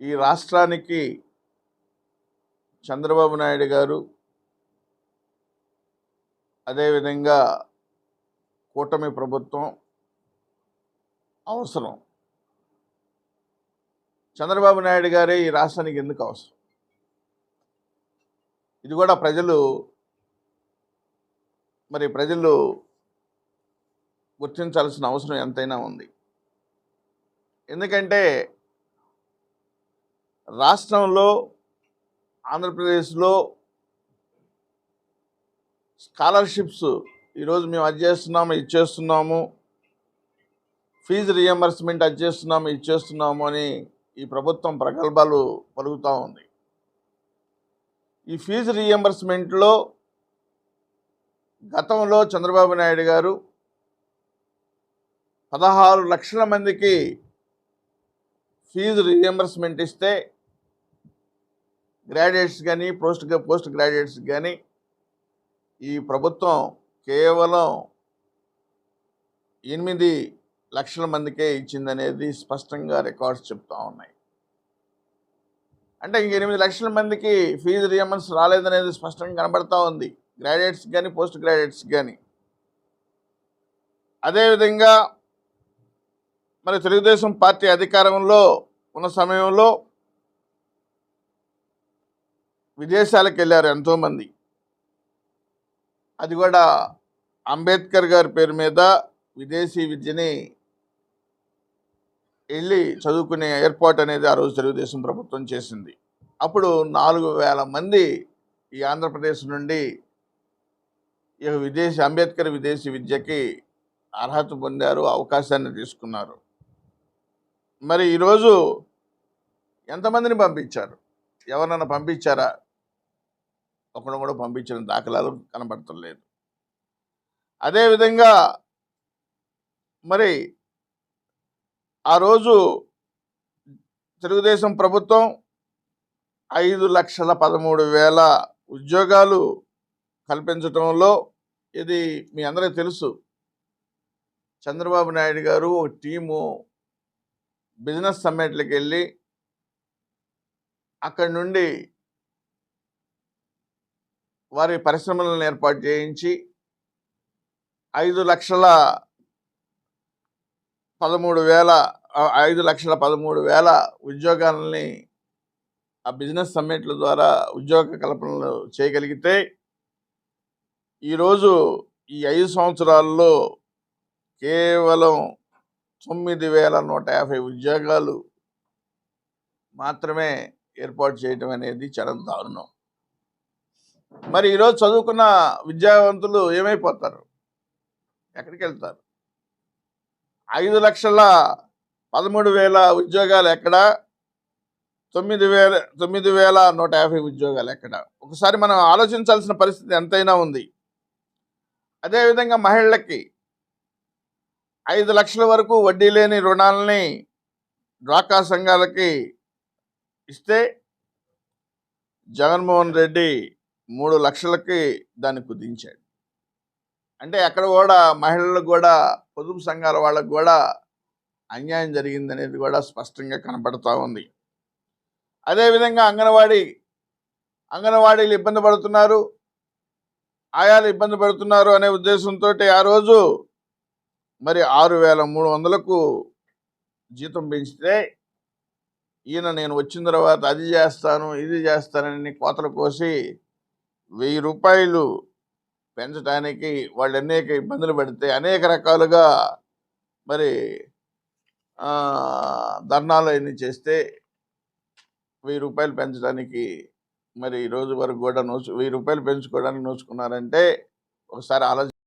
ఈ రాష్ట్రానికి చంద్రబాబు నాయుడు గారు అదేవిధంగా కూటమి ప్రభుత్వం అవసరం. చంద్రబాబు నాయుడు గారే ఈ రాష్ట్రానికి ఎందుకు అవసరం? ఇది కూడా ప్రజలు మరి ప్రజలు గుర్తించాల్సిన అవసరం ఎంతైనా ఉంది. ఎందుకంటే రాష్ట్రంలో ఆంధ్రప్రదేశ్లో స్కాలర్షిప్స్ ఈరోజు మేము అది చేస్తున్నాము ఇది చేస్తున్నాము ఫీజు రియంబర్స్మెంట్ అది చేస్తున్నాము ఇది చేస్తున్నాము అని ఈ ప్రభుత్వం ప్రగల్భాలు పలుకుతూ ఉంది. ఈ ఫీజు రియంబర్స్మెంట్లో గతంలో చంద్రబాబు నాయుడు గారు పదహారు లక్షల మందికి ఫీజు రియంబర్స్మెంట్ ఇస్తే గ్రాడ్యుయేట్స్ కానీ పోస్ట్ పోస్ట్ గ్రాడ్యుయేట్స్ కానీ ఈ ప్రభుత్వం కేవలం ఎనిమిది లక్షల మందికే ఇచ్చిందనేది స్పష్టంగా రికార్డ్స్ చెప్తా ఉన్నాయి. అంటే ఇంక ఎనిమిది లక్షల మందికి ఫీజు రియమన్స్ రాలేదనేది స్పష్టంగా కనబడతా ఉంది. గ్రాడ్యుయేట్స్ కానీ పోస్ట్ గ్రాడ్యుయేట్స్ కానీ అదేవిధంగా మరి తెలుగుదేశం పార్టీ అధికారంలో ఉన్న సమయంలో విదేశాలకు వెళ్ళారు ఎంతోమంది. అది కూడా అంబేద్కర్ గారి పేరు మీద విదేశీ విద్యని వెళ్ళి చదువుకునే ఏర్పాటు అనేది ఆ రోజు తెలుగుదేశం ప్రభుత్వం చేసింది. అప్పుడు నాలుగు వేల మంది ఈ ఆంధ్రప్రదేశ్ నుండి ఈ విదేశీ అంబేద్కర్ విదేశీ విద్యకి అర్హత పొందారు అవకాశాన్ని తీసుకున్నారు. మరి ఈరోజు ఎంతమందిని పంపించారు? ఎవరన్నా పంపించారా? ఒకడు కూడా పంపించిన దాఖలాలు కనబడతలేదు. అదేవిధంగా మరి ఆ రోజు తెలుగుదేశం ప్రభుత్వం ఐదు లక్షల పదమూడు వేల ఉద్యోగాలు కల్పించటంలో ఇది మీ అందరికీ తెలుసు. చంద్రబాబు నాయుడు గారు ఒక టీము బిజినెస్ సమ్మిట్లకు వెళ్ళి అక్కడి నుండి వారి పరిశ్రమలను ఏర్పాటు చేయించి ఐదు లక్షల పదమూడు వేల ఐదు లక్షల పదమూడు వేల ఉద్యోగాలని ఆ బిజినెస్ సమ్మిట్ల ద్వారా ఉద్యోగ కల్పనలు చేయగలిగితే ఈరోజు ఈ ఐదు సంవత్సరాల్లో కేవలం తొమ్మిది వేల నూట యాభై ఉద్యోగాలు మాత్రమే ఏర్పాటు చేయటం అనేది చాలా దారుణం మరి ఈరోజు చదువుకున్న విద్యావంతులు ఏమైపోతారు? ఎక్కడికి వెళ్తారు ఐదు లక్షల పదమూడు వేల ఉద్యోగాలు ఎక్కడ? తొమ్మిది వేల తొమ్మిది వేల నూట యాభై ఉద్యోగాలు ఎక్కడ? ఒకసారి మనం ఆలోచించాల్సిన పరిస్థితి ఎంతైనా ఉంది. అదేవిధంగా మహిళలకి ఐదు లక్షల వరకు వడ్డీ లేని రుణాలని డ్వాకా సంఘాలకి ఇస్తే జగన్మోహన్ రెడ్డి మూడు లక్షలకి దాన్ని కుదించాడు. అంటే అక్కడ కూడా మహిళలకు కూడా పొదుపు సంఘాల వాళ్ళకు కూడా అన్యాయం జరిగిందనేది కూడా స్పష్టంగా కనపడతా ఉంది. అదేవిధంగా అంగన్వాడీ అంగన్వాడీలు ఇబ్బంది పడుతున్నారు. ఆయాలు ఇబ్బంది పడుతున్నారు అనే ఉద్దేశంతో ఆ రోజు మరి ఆరు వేల మూడు వందలకు జీతం పెంచితే ఈయన నేను వచ్చిన తర్వాత అది చేస్తాను ఇది చేస్తానని కోతలు కోసి వెయ్యి రూపాయలు పెంచడానికి వాళ్ళు అనేక ఇబ్బందులు పడితే అనేక రకాలుగా మరి ధర్నాలు అన్ని చేస్తే వెయ్యి రూపాయలు పెంచడానికి మరి ఈ రోజు వరకు కూడా నోచు వెయ్యి రూపాయలు పెంచుకోవడానికి నోచుకున్నారంటే ఒకసారి ఆలోచన